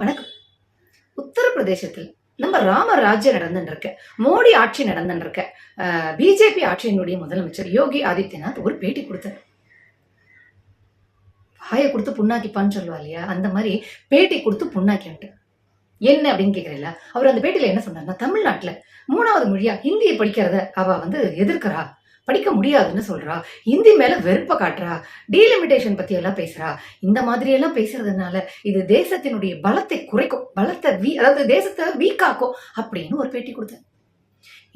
வணக்கம். உத்தரப்பிரதேசத்தில் நம்ம ராமராஜ்யம் நடந்துட்டு இருக்க மோடி ஆட்சி நடந்துருக்கு பிஜேபி ஆட்சியினுடைய முதலமைச்சர் யோகி ஆதித்யநாத் ஒரு பேட்டி கொடுத்தார். வாயை கொடுத்து புண்ணாக்கிப்பான்னு சொல்லுவா இல்லையா? அந்த மாதிரி பேட்டி கொடுத்து புண்ணாக்கின்ட்டு என்ன அப்படின்னு கேட்குறீங்களா அவர் அந்த பேட்டியில் என்ன சொன்னார்னா தமிழ்நாட்டில் மூணாவது மொழியா ஹிந்தியை படிக்கிறத அவ வந்து எதிர்க்கிறா. படிக்க முடியாதுன்னு சொல்றா. ஹிந்தி மேல வெறுப்ப காட்டுறா. டீலிமிட்டேஷன் பத்தி எல்லாம் பேசுறா. இந்த மாதிரி எல்லாம் பேசுறதுனால இது தேசத்தினுடைய பலத்தை குறைக்கும். பலத்தை வீ அதாவது தேசத்தை வீக்காக்கும் அப்படின்னு ஒரு பேட்டி கொடுத்தேன்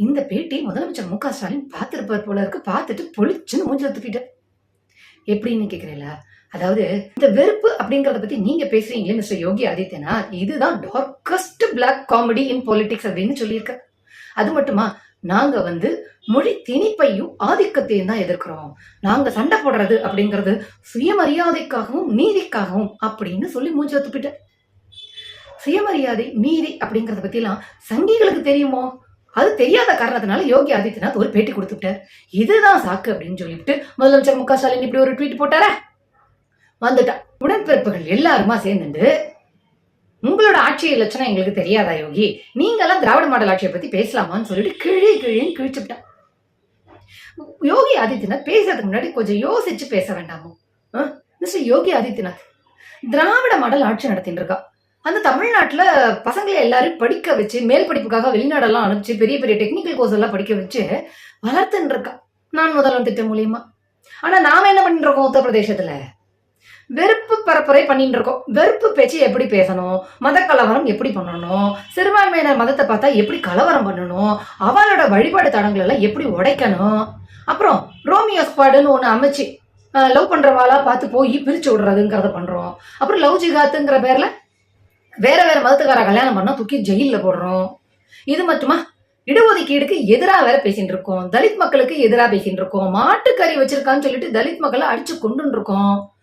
இந்த பேட்டி முதலமைச்சர் மு க ஸ்டாலின் பார்த்துருப்பார் போல இருக்கு. பார்த்துட்டு பொழிச்சுன்னு மூஞ்சில துப்பிட்டார் எப்படின்னு கேக்குறீங்களா அதாவது இந்த வெறுப்பு அப்படிங்கறத பத்தி நீங்க பேசுறீங்களே மிஸ்டர் யோகி ஆதித்யநாத். இதுதான் darkest black comedy in politics அப்படின்னு சொல்லியிருக்க. அது மட்டுமா? நாங்க வந்து மொழி திணிப்பையும் ஆதிக்கத்தையும் தான் எதிர்க்கிறோம். நாங்க சண்டை போடுறது அப்படிங்கிறது சுயமரியாதைக்காகவும் நீதிக்காகவும் அப்படின்னு சொல்லி மூஞ்சி ஒத்துப்பிட்ட சுயமரியாதை நீதி அப்படிங்கறத பத்திலாம் சங்கிகளுக்கு தெரியுமோ? அது தெரியாத காரணத்தினால யோகி ஆதித்யநாத் ஒரு பேட்டி கொடுத்துட்டார் இதுதான் சாக்கு அப்படின்னு சொல்லிவிட்டு முதலமைச்சர் மு க ஸ்டாலின் இப்படி ஒரு ட்வீட் போட்டாரா? வந்துட்டா. உடன்பிறப்புகள் எல்லாருமா சேர்ந்துட்டு உங்களோட ஆட்சி இலட்சணம் எங்களுக்கு தெரியாதா யோகி? நீங்களாம் திராவிட மாடல் ஆட்சியை பத்தி பேசலாமான்னு சொல்லிட்டு கிழி கிழின்னு கிழிச்சுட்டான். யோகி ஆதித்யநாத் பேசுறதுக்கு முன்னாடி கொஞ்சம் யோசிச்சு பேச வேண்டாமோ? மிஸ்டர் யோகி ஆதித்யநாத் திராவிட மாடல் ஆட்சி நடத்திட்டு இருக்கா. அந்த தமிழ்நாட்டில் பசங்களை எல்லாரும் படிக்க வச்சு மேல் படிப்புக்காக வெளிநாடெல்லாம் அனுப்பிச்சு பெரிய பெரிய டெக்னிக்கல் கோர்ஸ் எல்லாம் படிக்க வச்சு வளர்த்துன்னு இருக்கா. நான் முதல்வன் திட்டம் மூலியமா. ஆனா நாம என்ன பண்ணிட்டு இருக்கோம் உத்தரப்பிரதேசத்துல? வெறுப்பு பரப்புரை பண்ணிட்டு இருக்கோம். வெறுப்பு பேச்சு எப்படி பேசணும்? மத கலவரம் எப்படி பண்ணணும்? சிறுபான்மையினர் மதத்தை பார்த்தா எப்படி கலவரம் பண்ணணும்? அவளோட வழிபாடு தடங்கள் எல்லாம் எப்படி உடைக்கணும்? அப்புறம் ரோமியோ ஸ்குவாடுன்னு ஒன்று அமைச்சு லவ் பண்றவாளா பார்த்து போய் பிரிச்சு விடுறதுங்கிறத பண்றோம். அப்புறம் லவ் ஜிகாத்துங்கிற பேர்ல வேற வேற மதத்துக்கார கல்யாணம் பண்ணா தூக்கி ஜெயிலில் போடுறோம். இது மட்டுமா? இடஒதுக்கீடுக்கு எதிராக வேற பேசிட்டு இருக்கோம். தலித் மக்களுக்கு எதிராக பேசிட்டு இருக்கோம். மாட்டுக்கறி வச்சிருக்கான்னு சொல்லிட்டு தலித் மக்களை அடிச்சு கொண்டு இருக்கோம்.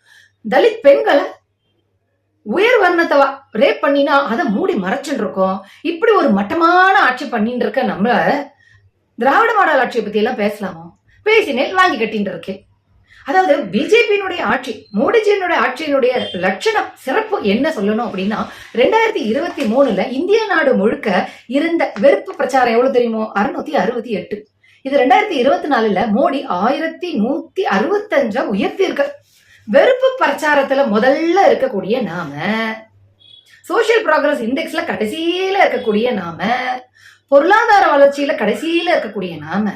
தலித் பெண்களை உயர் வர்ணத்தை ரேப் பண்ணினா அதை மூடி மறைச்சுட்டு இருக்கோம் இப்படி ஒரு மட்டமான ஆட்சி பண்ணிட்டு இருக்க நம்மள திராவிட மாடல் ஆட்சியை பத்தி எல்லாம் பேசலாமோ? பேசினேன் வாங்கி கட்டின்னு இருக்கேன் அதாவது பிஜேபியினுடைய ஆட்சி மோடிஜியினுடைய ஆட்சியினுடைய லட்சணம் சிறப்பு என்ன சொல்லணும் அப்படின்னா ரெண்டாயிரத்தி இருபத்தி மூணுல இந்திய நாடு முழுக்க இருந்த வெறுப்பு பிரச்சாரம் எவ்வளவு தெரியுமோ? அறுநூத்தி அறுபத்தி எட்டு. இது ரெண்டாயிரத்தி இருபத்தி நாலுல மோடி ஆயிரத்தி நூத்தி அறுபத்தஞ்சா உயர்த்தி இருக்க வெறுப்பு பிரச்சாரத்துல முதல்ல இருக்கக்கூடிய நாம சோசியல் ப்ராக்ரஸ் இண்டெக்ஸ்ல கடைசியில இருக்கக்கூடிய நாம பொருளாதார வளர்ச்சியில கடைசியில இருக்கக்கூடிய நாம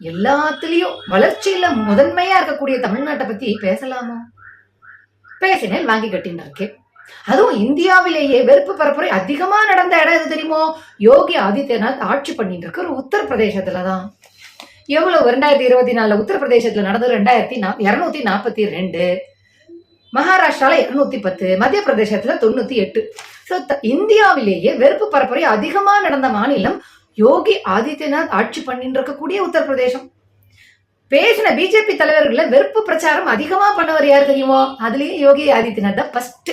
எல்லாத்துலயும் வளர்ச்சியில முதன்மையா இருக்கக்கூடிய தமிழ்நாட்டை பத்தி பேசலாமோ? பேசினேன் வாங்கி கட்டின்னு இருக்கேன். அதுவும் இந்தியாவிலேயே வெறுப்பு பரப்புரை அதிகமா நடந்த இடம் எது தெரியுமோ? யோகி ஆதித்யநாத் ஆட்சி பண்ணிட்டு இருக்கிற உத்தரப்பிரதேசத்துலதான். எவ்வளவு ரெண்டாயிரத்தி இருபத்தி நாலுல உத்தரப்பிரதேசத்துல நடந்தது? ரெண்டாயிரத்தி இருநூத்தி நாற்பத்தி ரெண்டு. மகாராஷ்டிரால இருநூத்தி பத்து. மத்திய பிரதேசத்துல தொண்ணூத்தி எட்டு. ஸோ இந்தியாவிலேயே வெறுப்பு பரப்புரை அதிகமா நடந்த மாநிலம் யோகி ஆதித்யநாத் ஆட்சி பண்ணிட்டு இருக்கக்கூடிய உத்தரப்பிரதேசம். பேசின பிஜேபி தலைவர்கள வெறுப்பு பிரச்சாரம் அதிகமா பண்ணவர் யார் தெரியுமோ? அதுலயும் யோகி ஆதித்யநாத் தான் ஃபர்ஸ்ட்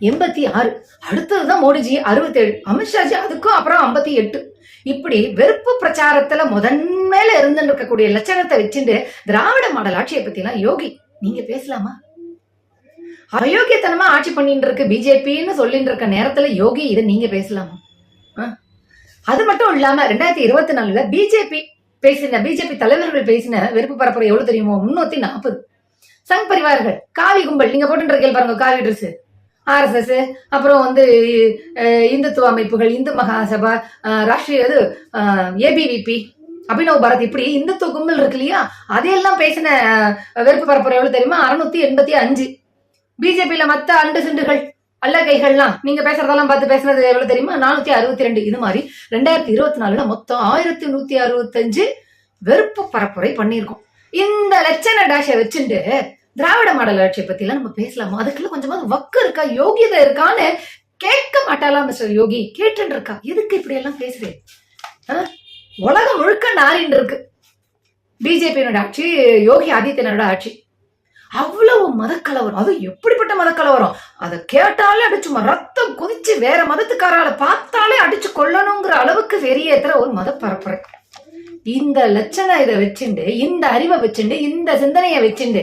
எண்பத்தி ஆறு. அடுத்ததுதான் மோடிஜி அறுபத்தேழு. அமித்ஷாஜி அதுக்கும் அப்புறம் ஐம்பத்தி எட்டு. இப்படி வெறுப்பு பிரச்சாரத்துல முதன்மையில இருந்துட்டு இருக்கக்கூடிய லட்சணத்தை வச்சுட்டு திராவிட மாடல் ஆட்சியை பத்தி எல்லாம் யோகி நீங்க பேசலாமா? அயோக்கியத்தனமா ஆட்சி பண்ணிட்டு இருக்கு பிஜேபின்னு சொல்லிட்டு இருக்க நேரத்துல யோகி இதை நீங்க பேசலாமா? ஆ? அது மட்டும் இல்லாம ரெண்டாயிரத்தி இருபத்தி நாலுல பிஜேபி பேசின பிஜேபி தலைவர்கள் பேசின வெறுப்பு பரப்புரை எவ்வளவு தெரியுமோ? முன்னூத்தி நாற்பது. சங் பரிவார்கள் காவி கும்பல் நீங்க போட்டு இருக்கீங்க பாருங்க காவி ட்ரெஸ் ஆர்எஸ்எஸ் அப்புறம் வந்து இந்துத்துவ அமைப்புகள் இந்து மகாசபா ராஷ்டிரிய இது ஏபிவிபி அபினவ் பாரத் இப்படி இந்துத்துவ கும்பல் இருக்கு இல்லையா? அதையெல்லாம் பேசின வெறுப்பு பரப்புரை எவ்வளவு தெரியுமா? அறுநூத்தி எண்பத்தி அஞ்சு. பிஜேபியில மத்த அண்டு சிண்டுகள் அல்ல கைகள்லாம் நீங்க பேசுறதெல்லாம் பார்த்து பேசுனது எவ்வளவு தெரியுமா? நானூத்தி அறுபத்தி ரெண்டு. இது மாதிரி ரெண்டாயிரத்தி இருபத்தி நாலுல மொத்தம் ஆயிரத்தி நூத்தி அறுபத்தஞ்சு வெறுப்பு பரப்புரை பண்ணியிருக்கோம். இந்த லட்சண டேஷை வச்சுட்டு திராவிட மாடல் ஆட்சியை பத்திலாம் நம்ம பேசலாமா? அதுக்குள்ள கொஞ்சமா வக்கு இருக்கா? யோகியதை இருக்கான்னு கேட்க மாட்டாளா மிஸ்டர் யோகி? கேட்டுன்னு இருக்கா எதுக்கு இப்படி எல்லாம் பேசுறேன் ஆ? உலகம் முழுக்க நாரின்னு இருக்கு. பிஜேபியினோட ஆட்சி யோகி ஆதித்யனோட ஆட்சி. அவ்வளவு மதக்கலவரம். அது எப்படிப்பட்ட மதக்கலவரம்? அதை கேட்டாலே அடிச்சு ரத்தம் கொதிச்சு வேற மதத்துக்காரால பார்த்தாலே அடிச்சு கொள்ளணுங்கிற அளவுக்கு வெறியேத்துற ஒரு மத பரப்புரை இந்த லட்சணம் இதை வச்சுண்டு இந்த அறிவை வச்சுண்டு இந்த சிந்தனையை வச்சுண்டு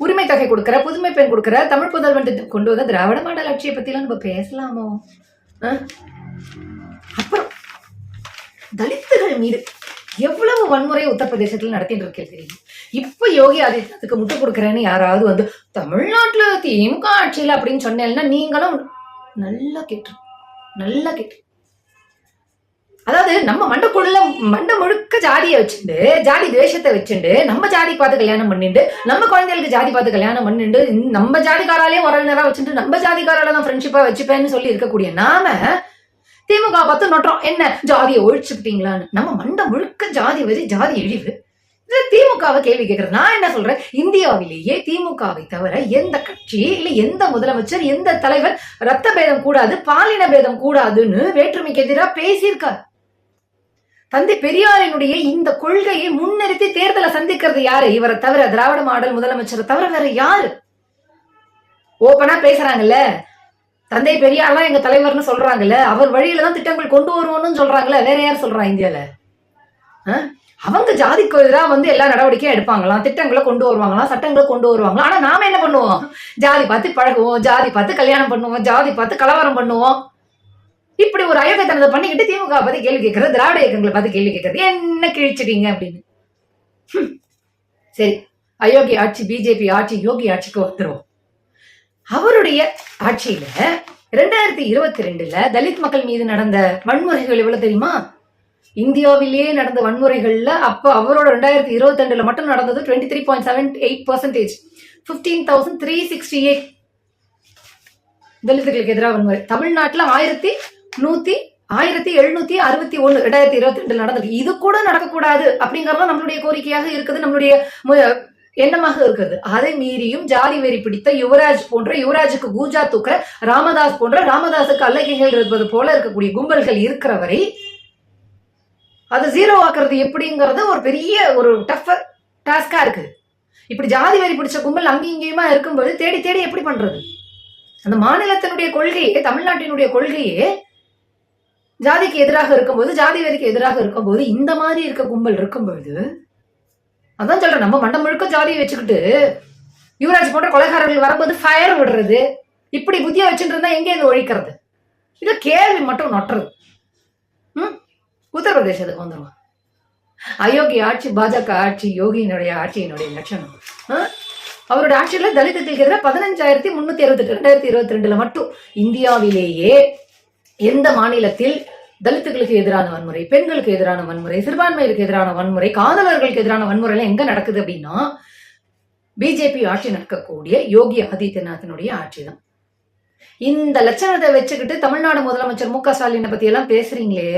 உரிமை தொகை கொடுக்குற புதுமை பெண் கொடுக்குற தமிழ் புதல்வன் கொண்டு வந்த திராவிட மாடல் ஆட்சியை பத்திலாம் நம்ம பேசலாமோ? ஆ? அப்புறம் தலித்துகள் மீது எவ்வளவு வன்முறை உத்தரப்பிரதேசத்தில் நடத்திட்டு இருக்கேன் தெரியும்? இப்ப யோகி ஆதித்யநாத்துக்கு முட்டு கொடுக்குறேன்னு யாராவது வந்து தமிழ்நாட்டுல திமுக ஆட்சியில் அப்படின்னு சொன்னேன்னா நீங்களும் நல்லா கேட்டு நல்லா கேட்டு அதாவது நம்ம மண்டக்குள்ள மண்ட முழுக்க ஜாதியை வச்சுட்டு ஜாதி துவேஷத்தை வச்சுட்டு நம்ம ஜாதி பார்த்து கல்யாணம் பண்ணிட்டு நம்ம குழந்தைகளுக்கு ஜாதி பார்த்து கல்யாணம் பண்ணிட்டு நம்ம நம்ம ஜாதிக்காராலே நேரம் வச்சுட்டு நம்ம ஜாதிக்காரால தான் ஃப்ரெண்ட்ஷிப்பா வச்சுப்பேன்னு சொல்லி இருக்கக்கூடிய நாம திமுக பார்த்து நோட்டுறோம். என்ன? ஜாதியை ஒழிச்சுக்கிட்டீங்களான்னு. நம்ம மண்ட முழுக்க ஜாதி வரி ஜாதி இழிவு. திமுகவை கேள்வி கேட்கறது. நான் என்ன சொல்றேன்? இந்தியாவிலேயே திமுகவை தவிர எந்த கட்சி இல்ல எந்த முதலமைச்சர் எந்த தலைவர் ரத்த பேதம் கூடாது பாலின பேதம் கூடாதுன்னு வேற்றுமைக்கு எதிராக பேசியிருக்காரு. தந்தை பெரியாரினுடைய இந்த கொள்கையை முன்னிறுத்தி தேர்தலை சந்திக்கிறது யாரு? இவரை தவிர திராவிட மாடல் முதலமைச்சரை தவிர வேற யாரு? ஓப்பனா பேசுறாங்கல்ல. தந்தை பெரியார்லாம் எங்க தலைவர்னு சொல்றாங்கல்ல. அவர் வழியில தான் திட்டங்கள் கொண்டு வருவோம்னு சொல்றாங்கல்ல. வேற யார் சொல்றா இந்தியால? ஆ? அவங்க ஜாதிக்கு எதிராக வந்து எல்லா நடவடிக்கையும் எடுப்பாங்களாம். திட்டங்களை கொண்டு வருவாங்களாம் சட்டங்களை கொண்டு வருவாங்களாம். ஆனா நாம என்ன பண்ணுவோம்? ஜாதி பார்த்து பழகுவோம் ஜாதி பார்த்து கல்யாணம் பண்ணுவோம் ஜாதி பார்த்து கலவரம் பண்ணுவோம். இப்படி ஒரு அயோக்கியத்தனத்தை பண்ணிக்கிட்டு திமுக பார்த்து கேள்வி கேட்கறது திராவிட இயக்கங்களை பார்த்து கேள்வி கேட்கறது. என்ன கிழிச்சிட்டீங்க அப்படின்னு. சரி அயோக்கி ஆட்சி பிஜேபி ஆட்சி யோகி ஆட்சிக்கு வந்துரும் அவருடைய ஆட்சியில ரெண்டாயிரத்தி இருபத்தி ரெண்டுல தலித் மக்கள் மீது நடந்த வன்முறைகள் எவ்வளவு தெரியுமா? இந்தியாவிலேயே நடந்த வன்முறைகள்ல அப்ப அவரோட ரெண்டாயிரத்தி இருபத்தி ரெண்டுல மட்டும் நடந்தது twenty three point seven eight percentage fifteen thousand three sixty eight தலித்துகளுக்கு எதிராக வன்முறை. தமிழ்நாட்டில் ஆயிரத்தி நூத்தி ஆயிரத்தி எழுநூத்தி அறுபத்தி ஒண்ணு ரெண்டாயிரத்தி இருபத்தி ரெண்டுல நடந்திருக்கு. இது கூட நடக்கக்கூடாது அப்படிங்கறது நம்மளுடைய கோரிக்கையாக இருக்குது நம்மளுடைய மு- எண்ணமாக இருக்குது. அதை மீறியும் ஜாதி வெறி பிடித்த யுவராஜ் போன்ற யுவராஜுக்கு கூஜா தூக்க ராமதாஸ் போன்ற ராமதாஸுக்கு அல்லகைகள் இருப்பது போல இருக்கக்கூடிய கும்பல்கள் இருக்கிற வரை அது ஜீரோ ஆக்குறது எப்படிங்கிறது ஒரு பெரிய ஒரு டஃப் டாஸ்கா இருக்கு இப்படி ஜாதி வெறி பிடிச்ச கும்பல் அங்கேயும் இங்கேயுமா இருக்கும்போது தேடி தேடி எப்படி பண்றது? அந்த மாநிலத்தினுடைய கொள்கையே தமிழ்நாட்டினுடைய கொள்கையே ஜாதிக்கு எதிராக இருக்கும்போது ஜாதி வெறிக்கு எதிராக இருக்கும்போது இந்த மாதிரி இருக்க கும்பல் இருக்கும்பொழுது அதான் சொல்றேன் நம்ம மண்டம் முழுக்க ஜாதியை வச்சுக்கிட்டு யுவராஜ் போன்ற கொலைகாரர்கள் வரும்போது ஃபயர் விடுறது இப்படி புத்தியா வச்சுட்டு இருந்தா எங்கே இது ஒழிக்கிறது? இது கேள்வி மட்டும் நொட்டுறது. ம்? உத்தரப்பிரதேசத்துக்கு வந்துடுவோம் அயோக்கி ஆட்சி பாஜக ஆட்சி யோகியினுடைய ஆட்சியினுடைய லட்சணம். ஆ? அவருடைய ஆட்சியில தலித்துகளுக்கு எதிராக பதினஞ்சாயிரத்தி முன்னூத்தி அறுபத்தி ரெண்டாயிரத்தி இருபத்தி ரெண்டுல மட்டும் இந்தியாவிலேயே எந்த மாநிலத்தில் தலித்துகளுக்கு எதிரான வன்முறை பெண்களுக்கு எதிரான வன்முறை சிறுபான்மையிற்கு எதிரான வன்முறை காதலர்களுக்கு எதிரான வன்முறை எல்லாம் எங்க நடக்குது அப்படின்னா பிஜேபி ஆட்சி நடக்கக்கூடிய யோகி ஆதித்யநாத்தினுடைய ஆட்சி தான் இந்த லட்சணத்தை வச்சுக்கிட்டு தமிழ்நாடு முதலமைச்சர் மு க ஸ்டாலினை பத்தி எல்லாம் பேசுறீங்களே.